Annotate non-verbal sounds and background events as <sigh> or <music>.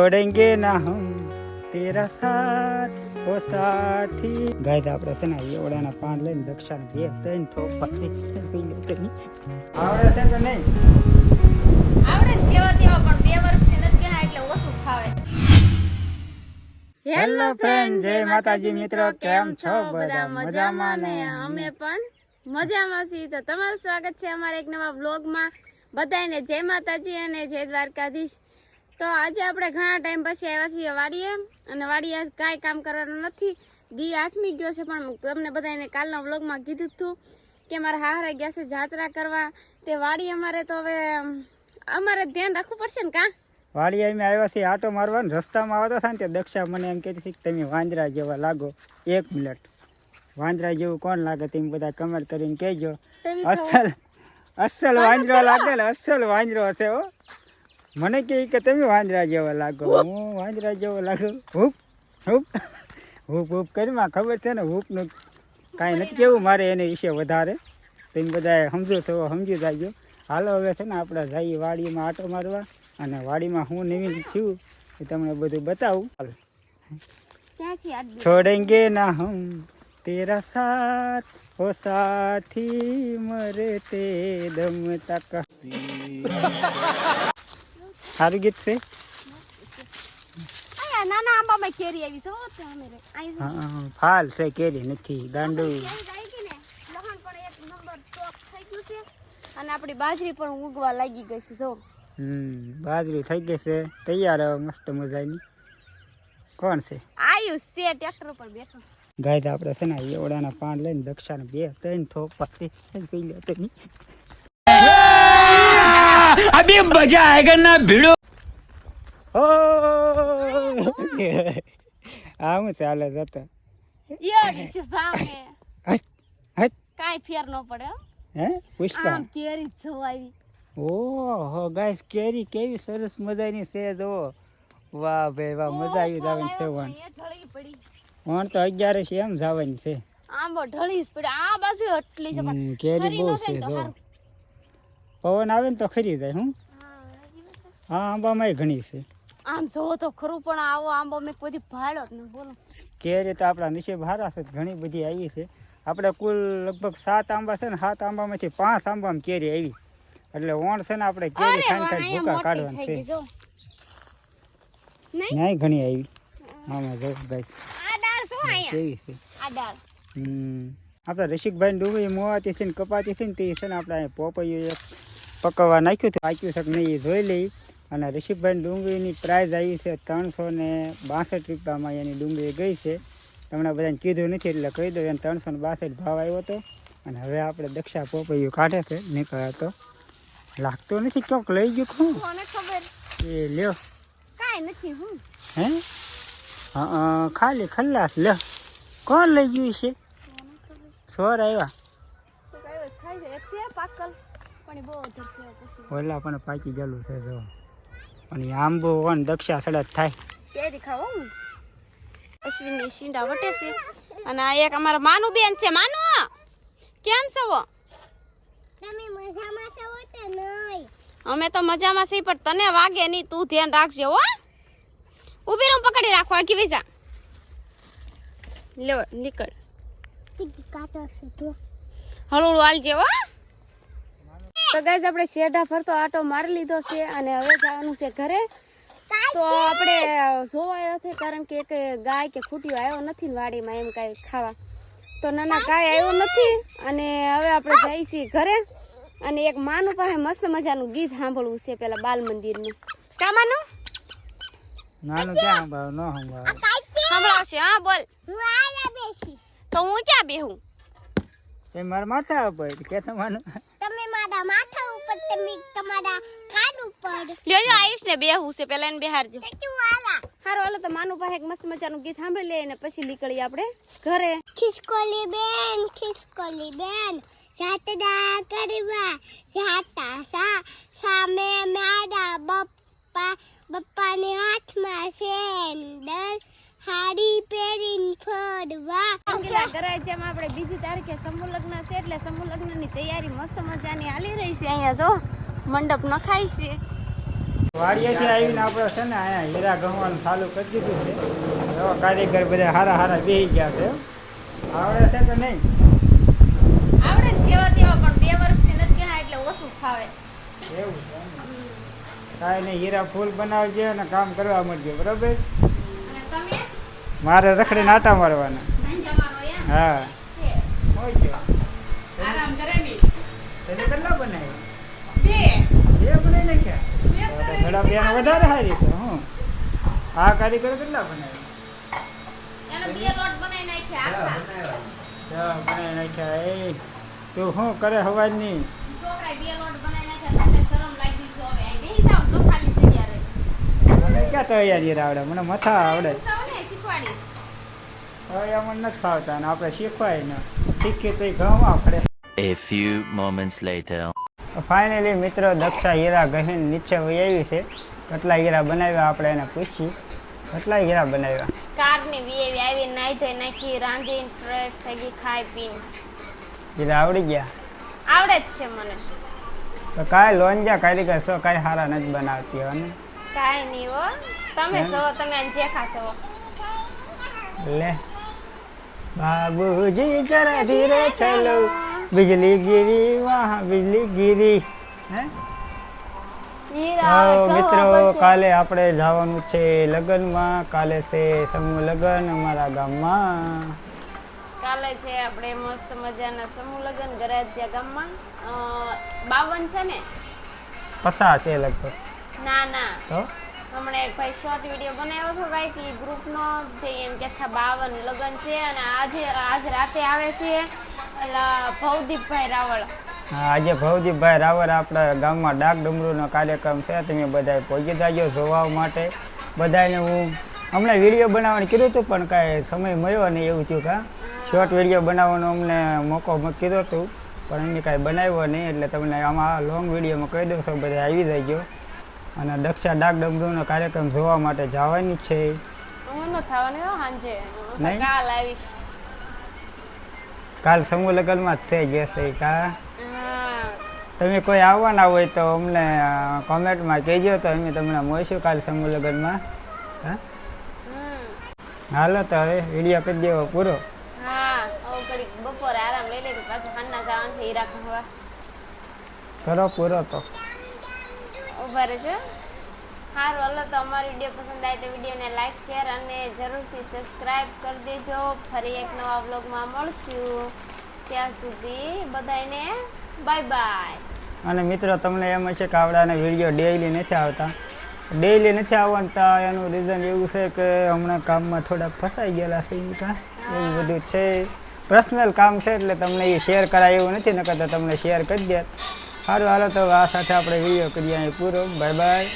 छोड़ेंगे ना हम तेरा साथ ઓ સાથી ગાય તો આપણે છે ને એવડાના પાન લઈને દક્ષાને બે ત્રણ ઠોક પાડી પી લે તેની આવડે છે કે નહીં આવડે ને જેવા તેવા પણ બે વર્ષથી નથી ગયા એટલે ઓછું ફાવે હેલો ફ્રેન્ડ જય માતાજી મિત્રો કેમ છો બધા મજામાં ને અમે પણ મજામાં છીએ તો તમારું સ્વાગત છે અમારા એક નવા વ્લોગમાં બધાને જય માતાજી અને જય દ્વારકાધીશ તો આજે આપણે ઘણા ટાઈમ પછી આવ્યા છીએ વાડીએ અને વાડીએ કાંઈ કામ કરવાનું નથી. દી આથમી ગયો છે પણ તમને બધાને કાલના વ્લોગમાં કીધું હતું કે મારા હારા ગયા છે જાત્રા કરવા. તે વાડી અમારે તો હવે અમારે ધ્યાન રાખવું પડશે ને કાં? વાડી અમે આવ્યા છીએ આટો મારવા ને રસ્તામાં આવતા હતા ને તે દક્ષા મને એમ કહેતી છે કે તમે વાંદરા જેવા લાગો. એક મિનિટ. વાંદરા જેવું કોણ લાગે તમે બધા કમેન્ટ કરીને કહેજો. અસલ અસલ વાંદરો લાગે ને અસલ વાંદરો છે હો. મને કહે કે તમે વાંદરા જેવા લાગો હું વાંદરા જેવો લાગુ હૂપ હૂપ હૂપ હૂપ કરીમાં ખબર છે ને હૂપનું કાંઈ નથી કેવું મારે એને વિશે વધારે તમે બધા સમજો છો સમજી જાજો હાલો હવે છે ને આપણે જઈએ વાડીમાં આટો મારવા અને વાડીમાં હું નવીન થયું એ તમને બધું બતાવું હાલો. ક્યાંથી આટલું छोड़ेंगे ना हम तेरा साथ ओ साथी मरे ते दम तक <laughs> સારું ગીત છે નાના આંબામાં કેરી આવી છે હો ફાલ છે કેરી નથી છે અને આપણી બાજરી પણ ઉગવા લાગી ગઈ છે જો હમ બાજરી થઈ ગઈ છે તૈયાર હવે મસ્ત મજાની કોણ છે આયુષ છે ટ્રેક્ટર પર બેઠો ગાય આપણે છે ને એવડાના પાન લઈને દક્ષાને બે ત્રણ ઠોક પછી પી લે अभी मजा आएगा ना भिड़ो ઓ આ હું ચાલે જતો યાર છે સામે હટ હટ કાંઈ ફેર ન પડે હો. હે પુષ્પા આમ કેરી જ જો આવી ઓહો ગાઈસ કેરી કેવી સરસ મજાની છે જો વાહ ભાઈ વાહ મજા આવી જવાની છે વણ એ ઢળી પડી વણ તો અગિયાર છે એમ જવાની છે આંબો ઢળી જ પડી આ બાજુ એટલી છે પણ હમ, કેરી ખરી બહુ ન છે થાય તો જો હારું. પવન આવે ને તો ખરી જાય હું હા, આંબામાં ઘણી છે. આમ જોવો તો ખરું પણ આવો આંબો મેં કોઈ ભાડો જ નહીં બોલો. કેરી તો આપણા નીચે હારા છે ઘણી બધી આવી છે. આપણે કુલ લગભગ સાત આંબા છે ને સાત આંબામાંથી પાંચ આંબામાં કેરી આવી. એટલે ઓણ છે ને આપણે કેરી ખાઈ ખાઈ ભૂકા કાઢવાની છે. નહીં? ઘણી આવી. આમાં જો ગાઈસ કેવી છે? આપણે રસિકભાઈ ડુંગળી મોવાતી છે ને કપાતી છે ને તે છે ને આપણે પોપૈયું એક પકવવા નાખ્યું હતું પાક્યું છે કે નહીં એ જોઈ લઈ. અને ઋષિભાઈ ડુંગળીની પ્રાઇઝ આવી છે ત્રણસો ને બાસઠ રૂપિયામાં એની ડુંગળી ગઈ છે. તમને બધાને કીધું નથી એટલે કહી દઉં એને ત્રણસો ને બાસઠ ભાવ આવ્યો હતો. અને હવે આપણે દક્ષા પોપૈયું કાઢે છે. નીકળ્યા તો લાગતો નથી ચોક લઈ ગયું ખું એ લ્યો. કાંઈ નથી હું. હે? હા ખાલી ખલ્લાસ. લ્યો. કોણ લઈ ગયું છે? સોર આવ્યા. ઓલા પણ પાકી ગયેલું છે જો. અને આંબો વન દક્ષા સડત થાય. કેરી ખાવો અશ્વિનની શીંડા વટે છે. અને આ એક અમારા માનું બેન છે. માનું? કેમ છો? તમે મજામાં છો કે નહીં? અમે તો મજામાં છીએ પણ તને વાગે નહીં. તું ધ્યાન રાખજે હો. ઊભી રહું પકડી રાખો. આખી વૈસા લો નીકળ. કાટો છે તો હળવું હાલજે હો. તો ગાઈઝ આપણે શેઢા ફરતો આટો મારી લીધો છે અને હવે જવાનું છે ઘરે. તો આપણે જોવા આવ્યા છે કારણ કે એક ગાય કે ખૂટ્યો આવ્યો નથી ને વાડીમાં એમ કાંઈ ખાવા. તો નાના ગાય આવ્યો નથી અને હવે આપણે જઈએ છીએ ઘરે. અને એક માનું પાસે મસ્ત મજાનું ગીત સાંભળવું છે પેલા બાલ મંદિરનું. કા માનું? નાનું ક્યાં સંભાળ ન સંભાળ સાંભળાવશે હા બોલ. હું આયા બેસીશ. તો હું ક્યાં બેહું? એ મારા માથા ઉપર કે તમારું? તમે મારા માથા ઉપર તમે તમારા કાન ઉપર. લ્યો લ્યો આયુષ ને બેહવું છે પેલા એને બેહારજો હારું હાલો તો માનું પાસે એક મસ્ત મજાનું ગીત સાંભળી લઈએ અને પછી નીકળીએ આપણે ઘરે. ખિસકોલી બેન ખિસકોલી બેન જાતડા કરવા જાતા સા સામે મારા બપ્પા બપ્પાની હાથમાં સેન્ડલ હાડી પહેરીને ફરવા. અંગીલા કરાય જેમ આપણે બીજી તારીખે સમૂહ લગ્ન છે એટલે સમૂહ લગ્નની તૈયારી મસ્ત મજાની હાલી રહી છે અહીંયા જો. મંડપ નખાય છે. વાડિયાથી આવીને આપણે છે ને અહીંયા હીરા ગમવાનું ચાલુ કરી દીધું છે. એવા કારીગર બધા હારા હારા બેસી ગયા છે. આવડે છે કે નહીં? આવડે ને જેવા તેવા પણ બે વર્ષથી નથી ગયા એટલે ઓછું ફાવે. એવું છે કાંઈ નહીં હીરા ફૂલ બનાવજે અને કામ કરવા મળજે બરોબર? મારે રખડી નાટા મારવાના. ભાંજા મારો એમ હા છે. વધારે સારી તો હું. આ કારીગર કેટલા બનાવ્યા? એને બે લોટ બનાવી નાખ્યા. આખા ચા બનાવી નાખ્યા એ તું શું કરે હવાજની છોકરાએ બે લોટ બનાવી નાખ્યા તમને શરમ લાગી છે હવે આ તો ખાલી જગ્યા મને ક્યાં તૈયારી આવડે? મને મથા આવડે. હવે નથી ફાવતા આપણે શીખવાય ને. શીખીએ તો ઘઉં આપણે. A few moments later. Finally મિત્રો દક્ષા હીરા ગહીન નીચે વહી આવી છે. કેટલા હીરા બનાવ્યા આપણે એને પૂછી કેટલા હીરા બનાવ્યા? કારની વીએવી આવી નાઈ ધોઈ નાખી રાંધીને ફ્રેશ થઈ ગઈ ખાઈ પીને. હીરા આવડી ગયા? આવડે જ છે મને. તો કાંઈ લોંજા કારીગર છો કાંઈ સારા નથી બનાવતી હોને કાંઈ નહીં હો. તમે એમ? તમે જે સવો લે. બાબુજી જરા ધીરે ચલો. બિજલી ગીરી વાહ બિજલી ગીરી હે મિત્રો કાલે આપણે જવાનું છે લગ્નમાં. કાલે છે સમૂહ લગ્ન અમારા ગામમાં. કાલે છે આપણે મસ્ત મજાના સમૂહ લગ્ન ગરાજ્યા ગામમાં. બાવન છે ને? પસાર છે લગભગ. ના ના. તો? હમણાં એક શોર્ટ વીડિયો બનાવ્યો હતો ભાઈ, કે ગ્રુપનો એમ કહેતા બાવન લગ્ન છે અને આજે, આજ રાતે આવે છે એટલે ભવદીપભાઈ રાવળ. આજે ભવદીપભાઈ રાવળ આપણા ગામમાં ડાક ડમરૂનો કાર્યક્રમ છે. તમે બધાએ પહોંચી જાજો જોવા માટે. બધાને હું હમણાં વીડિયો બનાવવાનું કીધું હતું પણ કાંઈ સમય મળ્યો નહીં એવું થયું કા શોર્ટ વીડિયો બનાવવાનો અમને મોકો કીધો હતું પણ એમને કાંઈ બનાવ્યો નહીં, એટલે તમને આમાં લોંગ વિડીયોમાં કહી દઉં છો બધા આવી જજો. અને દક્ષા ડાક ડમરૂનો કાર્યક્રમ જોવા માટે જવાની છે. હું ન થવાનું સાંજે. નહીં? કાલ આવીશ. કાલ સમૂહ લગ્નમાં જ છે જે છે કા? તમે કોઈ આવવાના હોય તો અમને કોમેન્ટમાં કહેજો તો અમે તમને મળીશું કાલ સમૂહ લગ્નમાં. હા? હાલો તો હવે વીડિયો કરી દેવો પૂરો. હા હવે ઘડીક બપોરે આરામ લઈ લે પાછું ખાના જવાનું છે હીરા ખાવા. કરો પૂરો તો. ઊભા રહેજો. સારું હાલો તો અમારી વીડિયો પસંદ આવે તો વિડીયોને લાઈક શેર અને જરૂરથી સબસ્ક્રાઈબ કરી દેજો. ફરી એક નવા વ્લોગમાં મળશું. ત્યાં સુધી બધાને બાય બાય અને મિત્રો તમને એમ હશે કે આવડાના વીડિયો ડેઈલી નથી આવતા. ડેઈલી નથી આવતા એનું રીઝન એવું છે કે હમણાં કામમાં થોડાક ફસાઈ ગયેલા છે એવું બધું છે. પર્સનલ કામ છે એટલે તમને એ શેર કરાય એવું નથી નકર તો તમને શેર કરી દે. સારું હાલો તો આ સાથે આપણે વીડિયો કરીએ પૂરો. Bye bye